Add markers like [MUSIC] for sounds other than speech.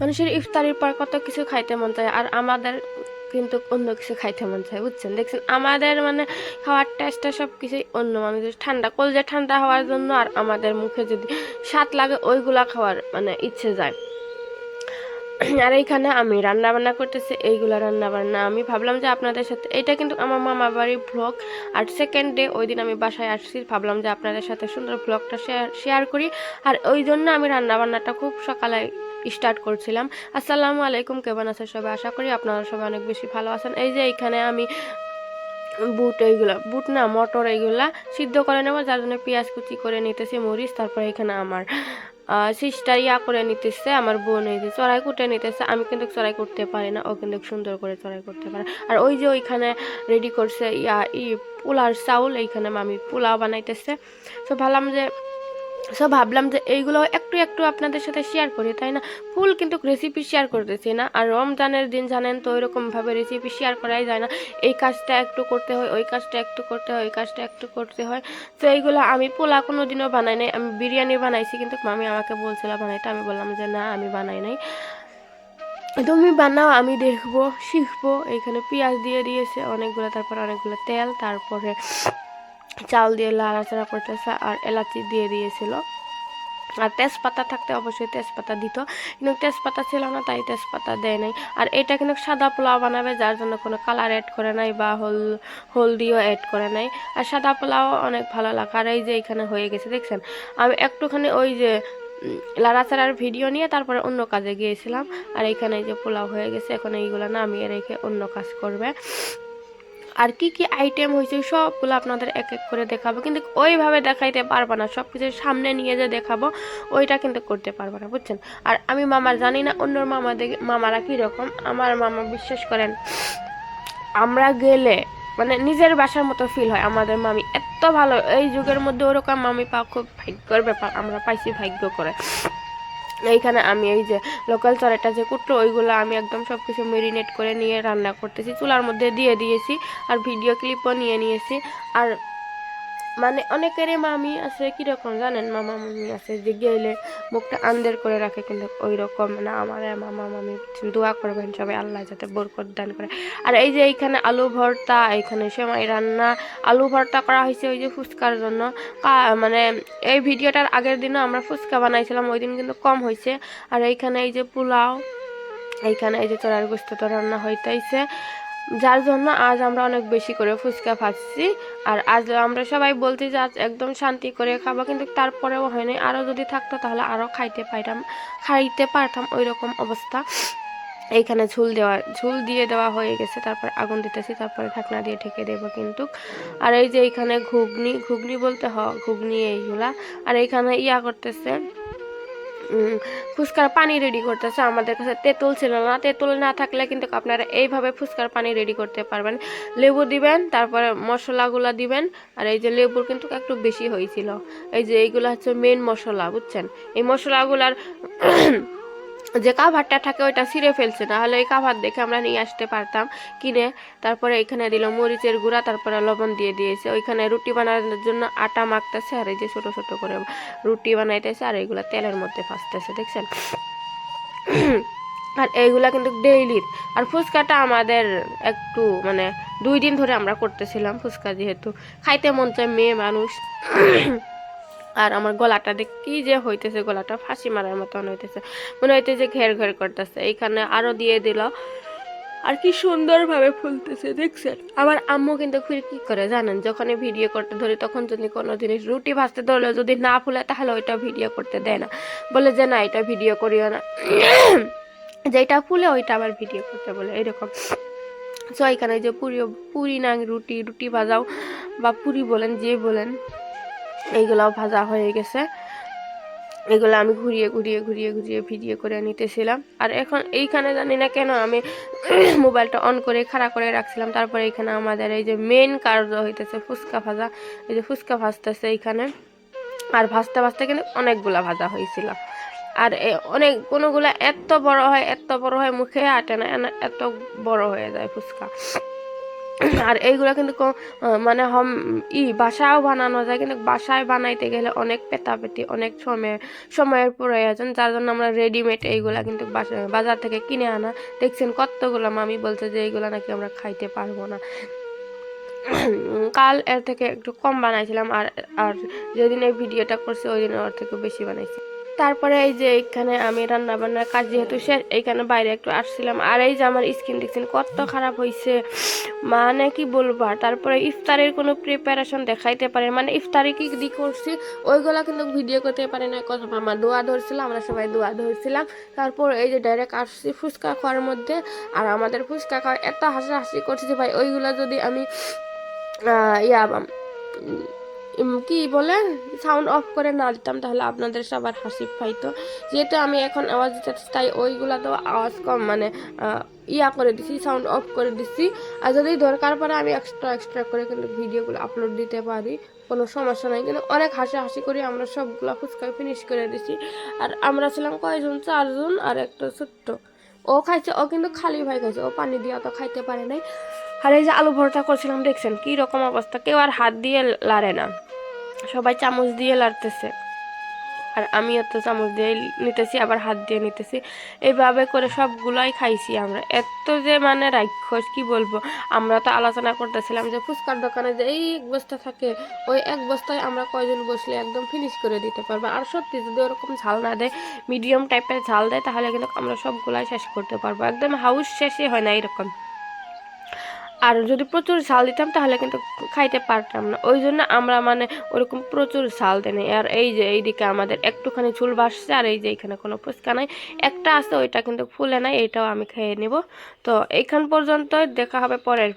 মানুষের ইফতারির পর কত কিছু খাইতে মন চায়, আর আমাদের কিন্তু অন্য কিছু খাইতে মন চায়, বুঝছেন? দেখছেন, আমাদের মানে খাওয়ার টেস্টটা সব কিছুই অন্য মানুষের। ঠান্ডা, কলজে ঠান্ডা হওয়ার জন্য আর আমাদের মুখে যদি স্বাদ লাগে, ওইগুলা খাওয়ার মানে ইচ্ছে যায়। [CLEARS THROAT] আর এইখানে আমি রান্না বান্না করতেছি, এইগুলা রান্না বান্না আমি ভাবলাম যে আপনাদের সাথে, এটা কিন্তু আমার মামা বাড়ির ব্লগ আর সেকেন্ড ডে ওই দিন আমি বাসায় আসছি, ভাবলাম যে আপনাদের সাথে সুন্দর ব্লগটা শেয়ার শেয়ার করি। আর ওই জন্য আমি রান্না বান্নাটা খুব সকালে স্টার্ট করছিলাম। আসসালামু আলাইকুম, কেমন আছে সবাই? আশা করি আপনারা সবাই অনেক বেশি ভালো আছেন। এই যে এইখানে আমি বুট এইগুলা, বুট না, মটর এইগুলা সিদ্ধ করে নেব, যার জন্য পেঁয়াজ কুচি করে নিতেছি, মরিচ, তারপরে এখানে আমার সিস্টার ইয়া করে নিতেছে, আমার বোন হয়েছে চড়াই কুটে নিতেছে, আমি কিন্তু চড়াই করতে পারি না, ও কিন্তু সুন্দর করে চড়াই করতে পারে। আর ওই যে ওইখানে রেডি করছে ইয়া, ই পোলার চাউল, এইখানে আমি পোলাও বানাইতেছে। তো ভাবলাম যে সো ভাবলাম যে এইগুলো একটু একটু আপনাদের সাথে শেয়ার করি, তাই না? ফুল কিন্তু রেসিপি শেয়ার করতেছি না। আর রমজানের দিন জানেন তো, ওইরকমভাবে রেসিপি শেয়ার করাই যায় না। এই কাজটা একটু করতে হয়, ওই কাজটা একটু করতে হয়, ওই কাজটা একটু করতে হয়। তো এইগুলো আমি পোলা কোনো দিনও বানাই নাই। আমি বিরিয়ানি বানাইছি, কিন্তু মামি আমাকে বলছিল বানাইতে। আমি বললাম যে, না, আমি বানাই নাই। তুমি বানাও, আমি দেখব, শিখব। এখানে পেঁয়াজ দিয়ে দিয়েছে, অনেকগুলো, তারপর অনেকগুলো তেল, তারপরে চাল দিয়ে লাড়াচাড়া করতেছে আর এলাচি দিয়ে দিয়েছিল। আর তেজপাতা থাকতে অবশ্যই তেজপাতা দিত। কিন্তু তেজপাতা ছিল না, তাই তেজপাতা দেয় নাই। আর এটা কিন্তু সাদা পোলাও বানাবে, যার জন্য কোনো কালার অ্যাড করে নাই বা হল, হলদিও অ্যাড করে নাই। আর সাদা পোলাও অনেক ভালো লাগে। আর এই যে এখানে হয়ে গেছে, দেখছেন? আমি একটুখানি ওই যে লাড়াচাড়ার ভিডিও নিয়ে তারপরে অন্য কাজে গিয়েছিলাম। আর এখানে যে পোলাও হয়ে গেছে, এখন এইগুলো নামিয়ে রেখে অন্য কাজ করবে। আর কি কি আইটেম হয়েছে সবগুলো আপনাদের এক এক করে দেখাবো। কিন্তু ওইভাবে দেখাইতে পারব না সব কিছু সামনে নিয়ে যে দেখাবো, ওইটা কিন্তু করতে পারব না, বুঝছেন? আর আমি মামার জানি না অন্য মামাদের মামারা কীরকম? আমার মামা বিশ্বাস করেন, আমরা গেলে মানে নিজের বাসার মতো ফিল হয়। আমাদের মামি এত ভালো, এই যুগের মধ্যে ওরকম মামি পাওয়া খুব ভাগ্যর ব্যাপার, আমরা পাইছি ভাগ্য করে। এইখানে আমি এই যে লোকাল চড়াটা যে কুটলো, ওইগুলো আমি একদম সব কিছু মেরিনেট করে নিয়ে রান্না করতেছি। চুলার মধ্যে দিয়ে দিয়েছি আর ভিডিও ক্লিপও নিয়ে নিয়েছি। আর মানে অনেকেরই মামি আছে, কীরকম জানেন? মামা মামি আছে, যে গেলে মুখটা আন্দের করে রাখে, কিন্তু ওই রকম না। আমার মামা মামি দোয়া করবেন সবাই, আল্লাহ যাতে বরকত দান করে। আর এই যে এইখানে আলু ভর্তা, এইখানে সেমাই রান্না, আলু ভর্তা করা হয়েছে ওই যে ফুচকার জন্য। মানে এই ভিডিওটার আগের দিনও আমরা ফুচকা বানাইছিলাম, ওই দিন কিন্তু কম হয়েছে। আর এইখানে এই যে পোলাও, এইখানে এই যে চড়ার গোস্ত তো রান্না হইতেইছে। যার জন্য আজ আমরা অনেক বেশি করে ফুচকা খাচ্ছি আর আজ আমরা সবাই বলছি যে আজ একদম শান্তি করে খাব, কিন্তু তারপরেও হয়নি। আরও যদি থাকতো তাহলে আরও খাইতে পাইতাম, খাইতে পারতাম ওই রকম অবস্থা। এইখানে ঝুল দেওয়া, ঝুল দিয়ে দেওয়া হয়ে গেছে। তারপর আগুন দিতেছি, তারপরে ঢাকনা দিয়ে ঢেকে দেবো কিন্তু। আর এই যে এইখানে ঘুগনি ঘুগনি বলতে হ, ঘুগনি এইগুলা। আর এইখানে ইয়া করতেছে ফুচকার পানি রেডি করতেছে। আমাদের কাছে তেঁতুল ছিল না। তেঁতুল না থাকলে কিন্তু আপনারা এইভাবে ফুচকার পানি রেডি করতে পারবেন। লেবু দিবেন, তারপরে মশলাগুলো দিবেন। আর এই যে লেবুর কিন্তু একটু বেশি হয়েছিল। এই যে এইগুলো হচ্ছে মেন মশলা, বুঝছেন? এই মশলাগুলার যে কাভারটা থাকে ওইটা ছিঁড়ে ফেলছে না হলে এই কাভার দেখে আমরা নিয়ে আসতে পারতাম। কিনে তারপরে এখানে দিল মরিচের গুঁড়া, তারপরে লবণ দিয়ে দিয়েছে। ওইখানে রুটি বানানোর জন্য আটা মাখতেছে, আর এই যে ছোট ছোট করে রুটি বানাইতেছে, আর এইগুলা তেলের মধ্যে ভাজতেছে, দেখছেন? [CLEARS THROAT] আর এইগুলা কিন্তু ডেইলির আর ফুচকাটা আমাদের একটু মানে দুই দিন ধরে আমরা করতেছিলাম ফুচকা যেহেতু। খাইতে মন চায় মেয়ে মানুষ। [CLEARS THROAT] আর আমার গলাটা দেখ, কি যে হইতেছে, গলাটা ফাঁসি মারার মতন হইতেছে। মনে হইতেছে ঘের ঘের করতেছে। এইখানে আরও দিয়ে দিল। আর কি সুন্দরভাবে ফুলতেছে, দেখছেন? আমার আম্মু কিন্তু ফির কি করে জানেন? যখনই ভিডিও করতে ধরি, তখন যদি কোনো জিনিস রুটি ভাজতে ধরলে যদি না ফুলে, তাহলে ওইটা ভিডিও করতে দেয় না। বলে যে, না, এটা ভিডিও করিও না। [COUGHS] যেটা ফুলে, ওইটা আবার ভিডিও করতে বলে, এরকম। সো এখানে যে পুরি পুরি না রুটি রুটি ভাজাও, বা পুরি বলেন, যে বলেন এইগুলাও ভাজা হয়ে গেছে। এগুলো আমি ঘুরিয়ে ঘুরিয়ে ঘুরিয়ে ঘুরিয়ে ভিডিও করে নিতেছিলাম। আর এখন এইখানে জানি না কেন আমি [COUGHS] মোবাইলটা অন করে, খাড়া করে রাখছিলাম। তারপরে এখানে আমাদের এই যে মেন কার্য হইতেছে ফুচকা ভাজা। এই যে ফুচকা ভাজতেছে এইখানে। আর ভাজতে ভাজতে কিন্তু অনেকগুলা ভাজা হয়েছিল আর অনেক কোনোগুলা এত বড় হয়, এত বড় হয় মুখে আটে না, এত বড় হয়ে যায় ফুচকা। আর এইগুলো কিন্তু মানে হম, ই বাসাও বানানো যায়, কিন্তু বাসায় বানাইতে গেলে অনেক পেতাপেতি অনেক সময়, সময়ের প্রয়োজন। যার জন্য আমরা রেডিমেড এইগুলা কিন্তু বাজার থেকে কিনে আনা। দেখছেন কতগুলো মামি বলছে যে এইগুলা নাকি আমরা খাইতে পারব না। কাল এর থেকে একটু কম বানাইছিলাম, আর আর যেদিন এই ভিডিওটা করছি ওই দিন ওর থেকে বেশি বানাইছি। তারপরে এই যে এখানে আমি রান্না বান্নার কাজ যেহেতু শেষ এইখানে বাইরে একটু আসছিলাম। আর এই যে আমার স্কিন দেখছেন, কত খারাপ হয়েছে মানে কি বলব তারপরে ইফতারের কোনো প্রিপারেশন দেখাইতে পারে মানে ইফতারে কি দি করছি, ওইগুলা কিন্তু ভিডিও করতে পারে না কত আমার দোয়া ধরছিলাম, আমরা সবাই দোয়া ধরছিলাম। তারপর এই যে ডাইরেক্ট আসছি ফুচকা খাওয়ার মধ্যে। আর আমাদের ফুচকা খাওয়া এত হাসাহাসি করছে ভাই, ওইগুলা যদি আমি ইয়া কি বলে সাউন্ড অফ করে না দিতাম, তাহলে আপনাদের সবার হাসি পাইতো। যেহেতু আমি এখন আওয়াজ দিতেছি, তাই ওইগুলা তো আওয়াজ কম মানে ইয়া করে দিছি সাউন্ড অফ করে দিছি। আর যদি দরকার পড়ে আমি এক্সট্রা এক্সট্রা করে কিন্তু ভিডিওগুলো আপলোড দিতে পারি, কোনো সমস্যা নাই। কিন্তু অনেক হাসাহাসি করে আমরা সবগুলো ফুচকা ফিনিশ করে দিছি। আর আমরা ছিলাম কয়জন? চারজন আর একটা ছোট্ট। ও খাইছে, ও কিন্তু খালি ভাই খাইছে, ও পানি দিয়ে তো খাইতে পারে নাই। আর এই যে আলু ভর্তা করছিলাম, দেখছেন কি রকম অবস্থা? কেউ আর হাত দিয়ে লাড়ে না। সবাই চামচ দিয়ে লাড়তেছে। আর আমিও তো চামচ দিয়ে নিতেছি, আবার হাত দিয়ে নিতেছি। এইভাবে করে সবগুলাই খাইছি আমরা। এত যে মানে রাক্ষস, কি বলব? আমরা তো আলোচনা করতেছিলাম যে ফুচকার দোকানে যে এই এক বস্তা থাকে, ওই এক বস্তায় আমরা কয়জন বসলে একদম ফিনিশ করে দিতে পারব। আর সত্যি যদি ওরকম ঝাল না দেয় মিডিয়াম টাইপের ঝাল দেয়, তাহলে কিন্তু আমরা সবগুলাই শেষ করতে পারব। একদম হাউস শেষই হয় না এরকম। আর যদি প্রচুর ঝাল দিতাম, তাহলে কিন্তু খাইতে পারতাম না। ওই জন্য আমরা মানে ওরকম প্রচুর ঝাল দেয় আর এই যে এইদিকে আমাদের একটুখানি চুল বাসছে, আর এই যে এখানে কোনো ফুচকা নাই। একটা আছে, ওইটা কিন্তু ফুলে নাই, এটাও আমি খেয়ে নেব। তো এইখান পর্যন্তই দেখা হবে পরের